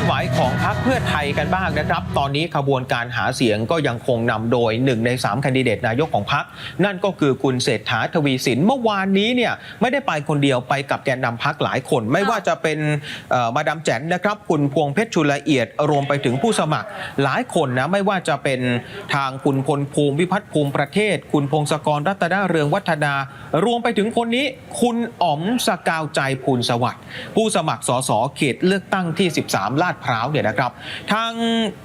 ลื่อนไหวของพรรคเพื่อไทยกันบ้างนะครับ ตอนนี้ขบวนการหาเสียงก็ยังคงนำโดยหนึ่งใน3ามแคนดิเดตนายกของพรรคนั่นก็คือคุณเศรษฐาทวีสินเมื่อวานนี้เนี่ยไม่ได้ไปคนเดียวไปกับแกนนำพรรคหลายคน ไม่ว่าจะเป็นมาดามแจนนะครับ คุณพวงเพชรชุลละเอียดรวมไปถึงผู้สมัครหลายคนนะไม่ว่าจะเป็นทางคุณพลภูมิวิพัฒน์ภูมิประเทศ คุณพงศกรรัตนาเรืองวัฒนา รวมไปถึงคนนี้ คุณอ๋อมสกาวใจภูลสวัสดิ์ผู้สมัครสสเขตเลือกตั้งที่ 13ลาดพร้าวเนี่ยนะครับ ทาง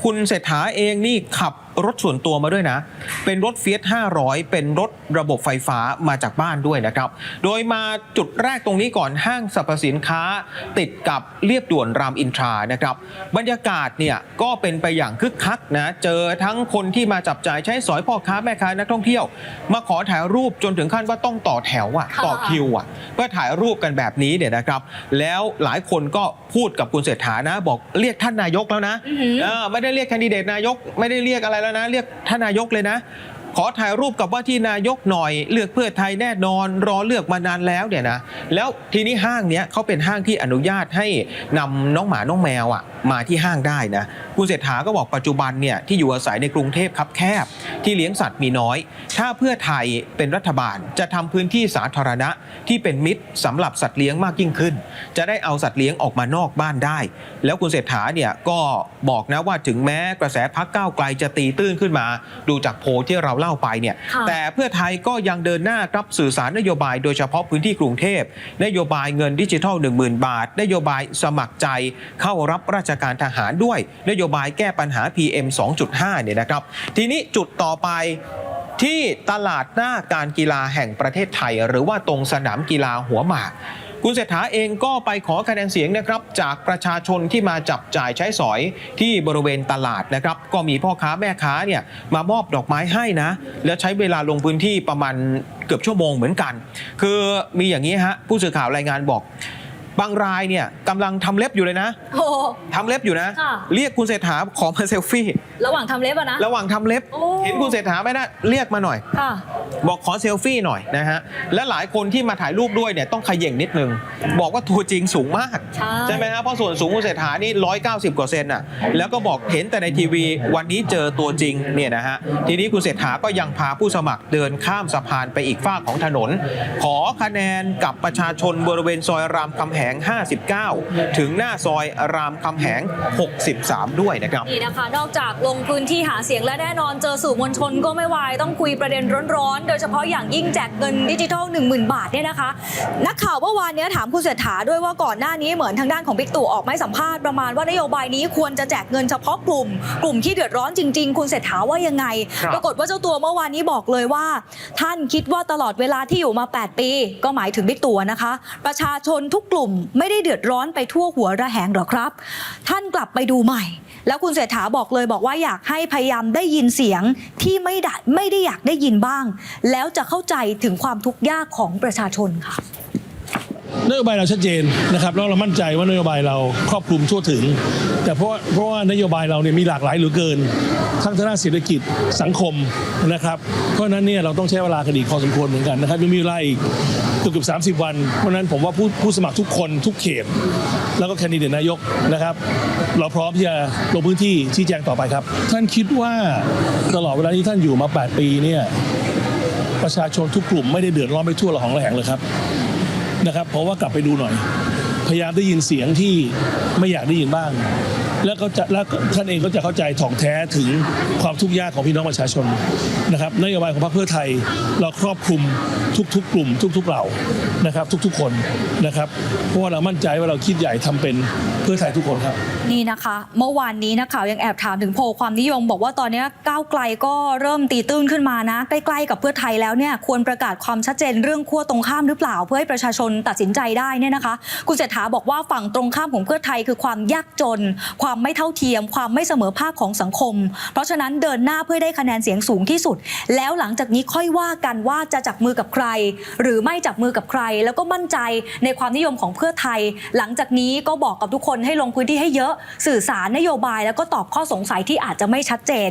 คุณเศรษฐาเองนี่ขับ รถส่วนตัวมาด้วยนะ เป็นรถเฟียส500 เป็นรถระบบไฟฟ้ามาจากบ้านด้วยนะครับ โดยมาจุดแรกตรงนี้ก่อนห้างสรรพสินค้าติดกับเรียบด่วนรามอินทรานะครับ บรรยากาศเนี่ยก็เป็นไปอย่างคึกคักนะเจอทั้งคนที่มาจับจ่ายใช้สอยพ่อค้าแม่ค้านักท่องเที่ยว มาขอถ่ายรูปจนถึงขั้นว่าต้องต่อแถวอะต่อคิวอะเพื่อถ่ายรูปกันแบบนี้เนี่ยนะครับ แล้วหลายคนก็พูดกับคุณเศรษฐานะ บอกเรียกท่านนายกแล้วนะอือหือเออไม่ได้เรียกแคนดิเดตนายกไม่ได้เรียกอะไรแล้วนะ เรียกท่านนายกเลยนะ ขอถ่ายรูปกับว่าที่นายกหน่อย เลือกเพื่อไทยแน่นอนรอเลือกมานานแล้วเนี่ยนะแล้วทีนี้ห้างเนี้ยเขาเป็นห้างที่อนุญาตให้นำน้องหมาน้องแมวอะมาที่ห้างได้นะคุณเศรษฐาก็บอกปัจจุบันเนี่ยที่อยู่อาศัยในกรุงเทพครับแคบ ที่เลี้ยงสัตว์มีน้อย ถ้าเพื่อไทยเป็นรัฐบาลจะทำพื้นที่สาธารณะที่เป็นมิตรสำหรับสัตว์เลี้ยงมากยิ่งขึ้น จะได้เอาสัตว์เลี้ยงออกมานอกบ้านได้ แล้วคุณเศรษฐาเนี่ยก็บอกนะว่าถึงแม้กระแสพักก้าวไกลจะตีตื้นขึ้นมา ดูจากโพลที่เราเล่าไปเนี่ยค่ะแต่เพื่อไทยก็ยังเดินหน้าครับสื่อสารนโยบายโดยเฉพาะพื้นที่กรุงเทพนโยบายเงินดิจิทัล 10,000 บาท นโยบายสมัครใจเข้ารับราชการทหารด้วย นโยบายแก้ปัญหา PM 2.5 เนี่ยนะครับ ทีนี้จุดต่อไปที่ตลาดหน้าการกีฬาแห่งประเทศไทย หรือว่าตรงสนามกีฬาหัวหมาก คุณเศรษฐาเองก็ไปขอคะแนนเสียงนะครับจากประชาชนที่มาจับจ่ายใช้สอยที่บริเวณตลาดนะครับก็มีพ่อค้าแม่ค้าเนี่ยมามอบดอกไม้ให้นะ แล้วใช้เวลาลงพื้นที่ประมาณเกือบชั่วโมงเหมือนกัน คือมีอย่างนี้ฮะผู้สื่อข่าวรายงานบอกบางรายเนี่ยกำลังทำเล็บอยู่เลยนะโอ้ทำเล็บอยู่นะค่ะเรียกคุณเศรษฐาขอมาเซลฟี่ ระหว่างทำเล็บอะนะ ระหว่างทำเล็บโอ้เห็นคุณเศรษฐาไหมนะเรียกมาหน่อยค่ะ บอกขอเซลฟี่หน่อยนะฮะและหลายคนที่มาถ่ายรูปด้วยเนี่ยต้องขย่งนิดนึง บอกว่าตัวจริงสูงมากใช่ไหมครับเพราะส่วนสูงคุณเศรษฐานี่190 กว่าเซนน่ะแล้วก็บอกเห็นแต่ในทีวีวันนี้เจอตัวจริงเนี่ยนะฮะทีนี้คุณเศรษฐาก็ยังพาผู้สมัครเดินข้ามสะพานไปอีกฝากของถนน ขอคะแนนกับประชาชนบริเวณซอยรามคำแหง 59 ถึงหน้าซอยรามคำแหง 63 ด้วยนะครับนี่นะคะ นอกจากลงพื้นที่หาเสียงและแน่นอนเจอสื่อมวลชนก็ไม่วายต้องคุยประเด็นร้อนๆโดยเฉพาะอย่างยิ่งแจกเงินดิจิทัล 10,000 บาทเนี่ยนะคะ นักข่าวเมื่อวานเนี้ยถามคุณเศรษฐาด้วยว่าก่อนหน้านี้เหมือนทางด้านของบิ๊กตู่ออกไมาให้สัมภาษณ์ประมาณว่านโยบายนี้ควรจะแจกเงินเฉพาะกลุ่ม กลุ่มที่เดือดร้อนจริง ๆ คุณเศรษฐาว่ายังไง ปรากฏว่าเจ้าตัวเมื่อวานนี้บอกเลยว่า ท่านคิดว่าตลอดเวลาที่อยู่มา 8 ปี ก็หมายถึงบิ๊กตู่นะคะ ประชาชนทุกกลุ่มไม่ได้เดือดร้อนไปทั่วหัวระแหงหรอครับ ท่านกลับไปดูใหม่ แล้วคุณเศรษฐาบอกเลยบอกว่าอยากให้พยายามได้ยินเสียงที่ไม่ได้ไม่ได้อยากได้ยินบ้างแล้วจะเข้าใจถึงความทุกข์ยากของประชาชนค่ะนโยบายเราชัดเจนนะครับแล้วเรามั่นใจว่านโยบายเราครอบคลุมทั่วถึง แต่เพราะเพราะว่านโยบายเราเนี่ยมีหลากหลายเหลือเกิน ทั้งทางด้านเศรษฐกิจสังคมนะครับเพราะฉะนั้นเนี่ยเราต้องใช้เวลากันอีกพอสมควรเหมือนกันนะครับยังมีเวลาอีกเกือบเกือบสาวัน เพราะฉะนั้นผมว่าผู้ผู้สมัครทุกคนทุกเขต แล้วก็แคนดิเดตนายกนะครับ เราพร้อมที่จะลงพื้นที่ชี้แจงต่อไปครับ ท่านคิดว่าตลอดเวลาที่ท่านอยู่มา 8 ปีเนี่ย ประชาชนทุกกลุ่มไม่ได้เดือดร้อนไปทั่วละหองระแหงเลยครับนะครับ เพราะว่ากลับไปดูหน่อย พยายามได้ยินเสียงที่ไม่อยากได้ยินบ้าง แล้วก็จะแล้วท่านเองก็จะเข้าใจถ่องแท้ถึงความทุกข์ยากของพี่น้องประชาชนนะครับนโยบายของพรรคเพื่อไทยเราครอบคลุมทุกๆ กลุ่ม ทุก ๆเหล่านะครับ ทุกๆคนนะครับ เพราะว่าเรามั่นใจว่าเราคิดใหญ่ทำเป็นเพื่อไทยทุกคนครับนี่นะคะ เมื่อวานนี้นักข่าวยังแอบถามถึงโพลความนิยม บอกว่าตอนนี้ก้าวไกลก็เริ่มตีตื้นขึ้นมานะ ใกล้ๆกับเพื่อไทยแล้วเนี่ยควรประกาศความชัดเจนเรื่องขั้วตรงข้ามหรือเปล่า เพื่อให้ประชาชนตัดสินใจได้เนี่ยนะคะคุณเศรษฐาบอกว่าฝั่งตรงข้ามของเพื่อไทยคือความยากจน ความไม่เท่าเทียม ความไม่เสมอภาคของสังคม เพราะฉะนั้นเดินหน้าเพื่อได้คะแนนเสียงสูงที่สุด แล้วหลังจากนี้ค่อยว่ากันว่าจะจับมือกับใคร หรือไม่จับมือกับใคร แล้วก็มั่นใจในความนิยมของเพื่อไทย หลังจากนี้ก็บอกกับทุกคนให้ลงพื้นที่ให้เยอะ สื่อสารนโยบาย แล้วก็ตอบข้อสงสัยที่อาจจะไม่ชัดเจน